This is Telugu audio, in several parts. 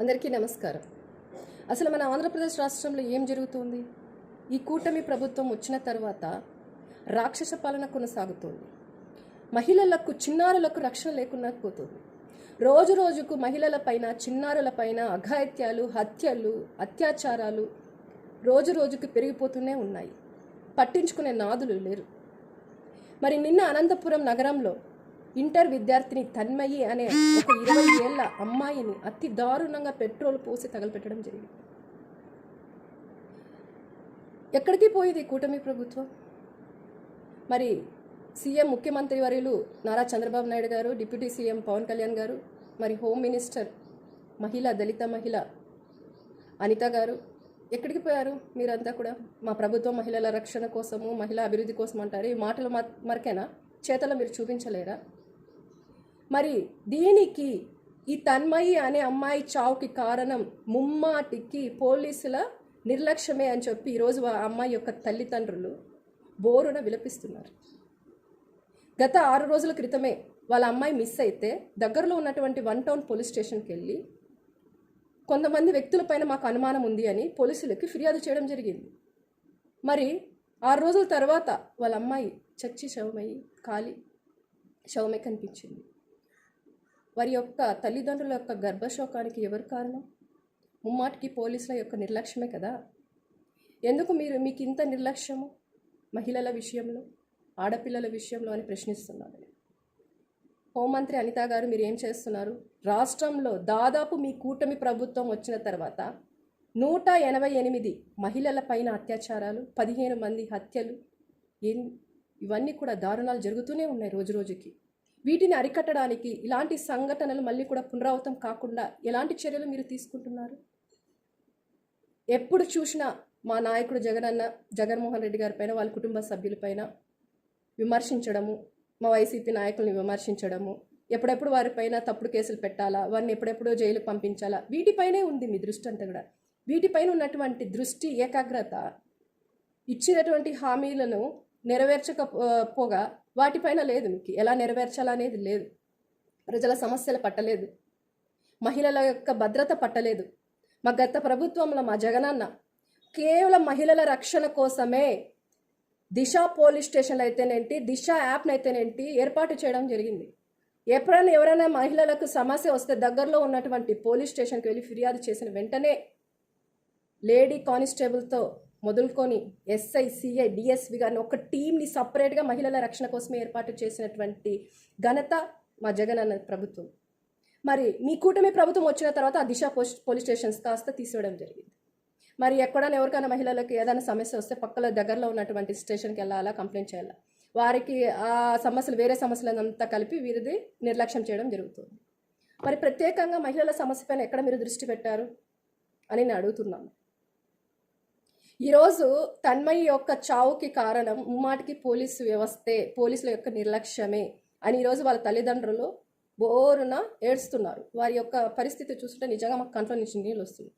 అందరికీ నమస్కారం. అసలు మన ఆంధ్రప్రదేశ్ రాష్ట్రంలో ఏం జరుగుతుంది? ఈ కూటమి ప్రభుత్వం వచ్చిన తర్వాత రాక్షస పాలన కొనసాగుతోంది. మహిళలకు చిన్నారులకు రక్షణ లేకుండా పోతుంది. రోజు రోజుకు మహిళలపైన చిన్నారులపైన అఘాయిత్యాలు హత్యలు అత్యాచారాలు రోజు రోజుకు పెరిగిపోతూనే ఉన్నాయి. పట్టించుకునే నాదులు లేరు. మరి నిన్న అనంతపురం నగరంలో ఇంటర్ విద్యార్థిని తన్మయి అనే ఒక ఇరవై ఏళ్ళ అమ్మాయిని అతి దారుణంగా పెట్రోల్ పోసి తగలపెట్టడం జరిగింది. ఎక్కడికి పోయేది కూటమి ప్రభుత్వం? మరి సీఎం ముఖ్యమంత్రి వర్యులు నారా చంద్రబాబు నాయుడు గారు డిప్యూటీ సీఎం పవన్ కళ్యాణ్ గారు మరి హోమ్ మినిస్టర్ మహిళ దళిత మహిళ అనిత గారు ఎక్కడికి పోయారు మీరంతా కూడా? మా ప్రభుత్వం మహిళల రక్షణ కోసము మహిళా అభివృద్ధి కోసం అంటారు ఈ మాటలు మరకేనా? చేతలో మీరు చూపించలేరా? మరి దీనికి ఈ తన్మయి అనే అమ్మాయి చావుకి కారణం ముమ్మాటికి పోలీసుల నిర్లక్ష్యమే అని చెప్పి ఈరోజు ఆ అమ్మాయి యొక్క తల్లిదండ్రులు బోరున విలపిస్తున్నారు. గత ఆరు రోజుల క్రితమే వాళ్ళ అమ్మాయి మిస్ అయితే దగ్గరలో ఉన్నటువంటి వన్ టౌన్ పోలీస్ స్టేషన్కి వెళ్ళి కొంతమంది వ్యక్తులపైన మాకు అనుమానం ఉంది అని పోలీసులకి ఫిర్యాదు చేయడం జరిగింది. మరి ఆరు రోజుల తర్వాత వాళ్ళ అమ్మాయి చచ్చి శవమయ్యి కాలి శవమే కనిపించింది. వారి యొక్క తల్లిదండ్రుల యొక్క గర్భశోకానికి ఎవరు కారణం? ముమ్మాటికి పోలీసుల యొక్క నిర్లక్ష్యమే కదా. ఎందుకు మీరు మీకు ఇంత నిర్లక్ష్యము? మహిళల విషయంలో ఆడపిల్లల విషయంలో అని ప్రశ్నిస్తున్నారు. హోంమంత్రి అనిత గారు మీరు ఏం చేస్తున్నారు? రాష్ట్రంలో దాదాపు మీ కూటమి ప్రభుత్వం వచ్చిన తర్వాత నూట ఎనభై ఎనిమిది మహిళల పైన అత్యాచారాలు పదిహేను మంది హత్యలు ఇవన్నీ కూడా దారుణాలు జరుగుతూనే ఉన్నాయి రోజు రోజుకి. వీటిని అరికట్టడానికి ఇలాంటి సంఘటనలు మళ్ళీ కూడా పునరావృతం కాకుండా ఎలాంటి చర్యలు మీరు తీసుకుంటున్నారు? ఎప్పుడు చూసినా మా నాయకుడు జగనన్న జగన్మోహన్ రెడ్డి గారి పైన వాళ్ళ కుటుంబ సభ్యులపైన విమర్శించడము మా వైసీపీ నాయకుల్ని విమర్శించడము ఎప్పుడెప్పుడు వారిపైన తప్పుడు కేసులు పెట్టాలా వారిని ఎప్పుడెప్పుడు జైలుకు పంపించాలా వీటిపైనే ఉంది మీ దృష్టి అంతా కూడా. వీటిపైన ఉన్నటువంటి దృష్టి ఏకాగ్రత ఇచ్చినటువంటి హామీలను నెరవేర్చకపోగా వాటిపైన లేదు మీకు ఎలా నెరవేర్చాలనేది లేదు. ప్రజల సమస్యలు పట్టలేదు. మహిళల యొక్క భద్రత పట్టలేదు. మా గత ప్రభుత్వంలో మా జగనన్న కేవలం మహిళల రక్షణ కోసమే దిశ పోలీస్ స్టేషన్లు అయితేనేంటి దిశ యాప్ని అయితేనేంటి ఏర్పాటు చేయడం జరిగింది. ఎప్పుడైనా ఎవరైనా మహిళలకు సమస్య వస్తే దగ్గరలో ఉన్నటువంటి పోలీస్ స్టేషన్కి వెళ్ళి ఫిర్యాదు చేసిన వెంటనే లేడీ కానిస్టేబుల్తో మొదలుకొని ఎస్ఐ సిఐ డిఎస్వి గారిని ఒక టీంని సపరేట్గా మహిళల రక్షణ కోసమే ఏర్పాటు చేసినటువంటి ఘనత మా జగన్ అన్న ప్రభుత్వం. మరి మీ కూటమి ప్రభుత్వం వచ్చిన తర్వాత ఆ దిశ పోస్ట్ పోలీస్ స్టేషన్స్ కాస్త తీసేయడం జరిగింది. మరి ఎక్కడైనా ఎవరికైనా మహిళలకు ఏదైనా సమస్య వస్తే పక్కల దగ్గరలో ఉన్నటువంటి స్టేషన్కి వెళ్ళాలా కంప్లైంట్ చేయాలా? వారికి ఆ సమస్యలు వేరే సమస్యలంతా కలిపి వీరిది నిర్లక్ష్యం చేయడం జరుగుతుంది. మరి ప్రత్యేకంగా మహిళల సమస్య పైన ఎక్కడ మీరు దృష్టి పెట్టారు అని నేను అడుగుతున్నాను. ఈరోజు తన్మయి యొక్క చావుకి కారణం ముమ్మాటికి పోలీసు వ్యవస్థే పోలీసుల యొక్క నిర్లక్ష్యమే అని ఈరోజు వాళ్ళ తల్లిదండ్రులు బోరున ఏడుస్తున్నారు. వారి యొక్క పరిస్థితి చూస్తుంటే నిజంగా మాకు కంట్లో నుంచి నీళ్ళు వస్తుంది.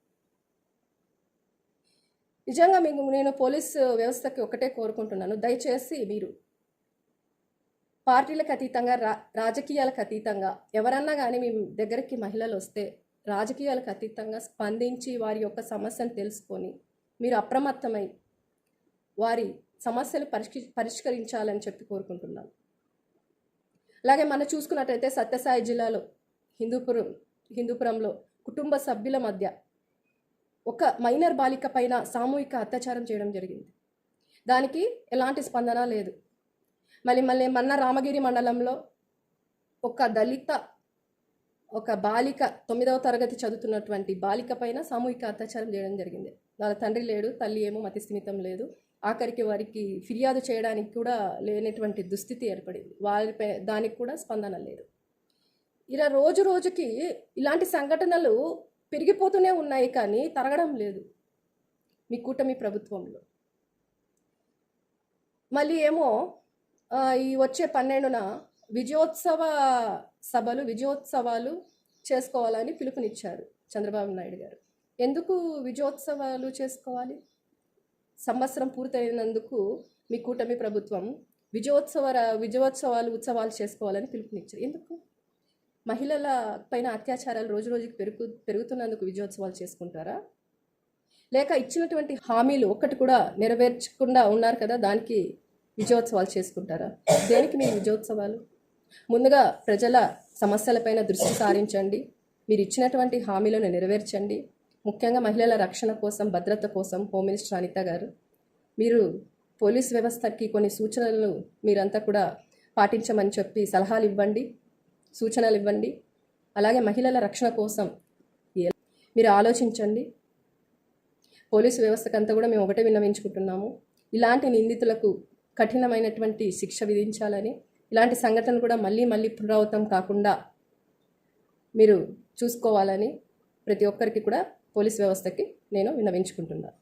నిజంగా మీకు నేను పోలీసు వ్యవస్థకి ఒకటే కోరుకుంటున్నాను. దయచేసి మీరు పార్టీలకు అతీతంగా రా రాజకీయాలకు అతీతంగా ఎవరన్నా కానీ మీ దగ్గరికి మహిళలు వస్తే రాజకీయాలకు అతీతంగా స్పందించి వారి యొక్క సమస్యను తెలుసుకొని మీరు అప్రమత్తమై వారి సమస్యలు పరిష్కి పరిష్కరించాలని చెప్పి కోరుకుంటున్నాను. అలాగే మనం చూసుకున్నట్టయితే సత్యసాయి జిల్లాలో హిందూపురం హిందూపురంలో కుటుంబ సభ్యుల మధ్య ఒక మైనర్ బాలిక పైన సామూహిక అత్యాచారం చేయడం జరిగింది. దానికి ఎలాంటి స్పందన లేదు. మళ్ళీ మళ్ళీ మన్న రామగిరి మండలంలో ఒక దళిత ఒక బాలిక తొమ్మిదవ తరగతి చదువుతున్నటువంటి బాలిక పైన సామూహిక అత్యాచారం చేయడం జరిగింది. వాళ్ళ తండ్రి లేడు తల్లి ఏమో మతిస్థిమితం లేదు. ఆఖరికి వారికి ఫిర్యాదు చేయడానికి కూడా లేనటువంటి దుస్థితి ఏర్పడింది. వారిపై దానికి కూడా స్పందన లేదు. ఇలా రోజు రోజుకి ఇలాంటి సంఘటనలు పెరిగిపోతూనే ఉన్నాయి కానీ తరగడం లేదు మీ కూటమి ప్రభుత్వంలో. మళ్ళీ ఏమో ఈ వచ్చే పన్నెండున విజయోత్సవ సభలు విజయోత్సవాలు చేసుకోవాలని పిలుపునిచ్చారు చంద్రబాబు నాయుడు గారు. ఎందుకు విజయోత్సవాలు చేసుకోవాలి? సంవత్సరం పూర్తయినందుకు మీ కూటమి ప్రభుత్వం విజయోత్సవ విజయోత్సవాలు ఉత్సవాలు చేసుకోవాలని పిలుపునిచ్చారు ఎందుకు? మహిళల పైన అత్యాచారాలు రోజు రోజుకి పెరుగు పెరుగుతున్నందుకు విజయోత్సవాలు చేసుకుంటారా? లేక ఇచ్చినటువంటి హామీలు ఒక్కటి కూడా నెరవేర్చకుండా ఉన్నారు కదా దానికి విజయోత్సవాలు చేసుకుంటారా? దేనికి మీ విజయోత్సవాలు? ముందుగా ప్రజల సమస్యలపైన దృష్టి సారించండి. మీరు ఇచ్చినటువంటి హామీలను నెరవేర్చండి. ముఖ్యంగా మహిళల రక్షణ కోసం భద్రత కోసం హోమ్ మినిస్టర్ అనిత గారు మీరు పోలీస్ వ్యవస్థకి కొన్ని సూచనలు మీరంతా కూడా పాటించమని చెప్పి సలహాలు ఇవ్వండి సూచనలు ఇవ్వండి. అలాగే మహిళల రక్షణ కోసం మీరు ఆలోచించండి. పోలీసు వ్యవస్థకంతా కూడా మేము ఒకటే విన్నవించుకుంటున్నాము. ఇలాంటి నిందితులకు కఠినమైనటువంటి శిక్ష విధించాలని ఇలాంటి సంఘటనలు కూడా మళ్ళీ మళ్ళీ పునరావృతం కాకుండా మీరు చూసుకోవాలని ప్రతి ఒక్కరికి కూడా పోలీస్ వ్యవస్థకి నేను విన్నవించుకుంటున్నాను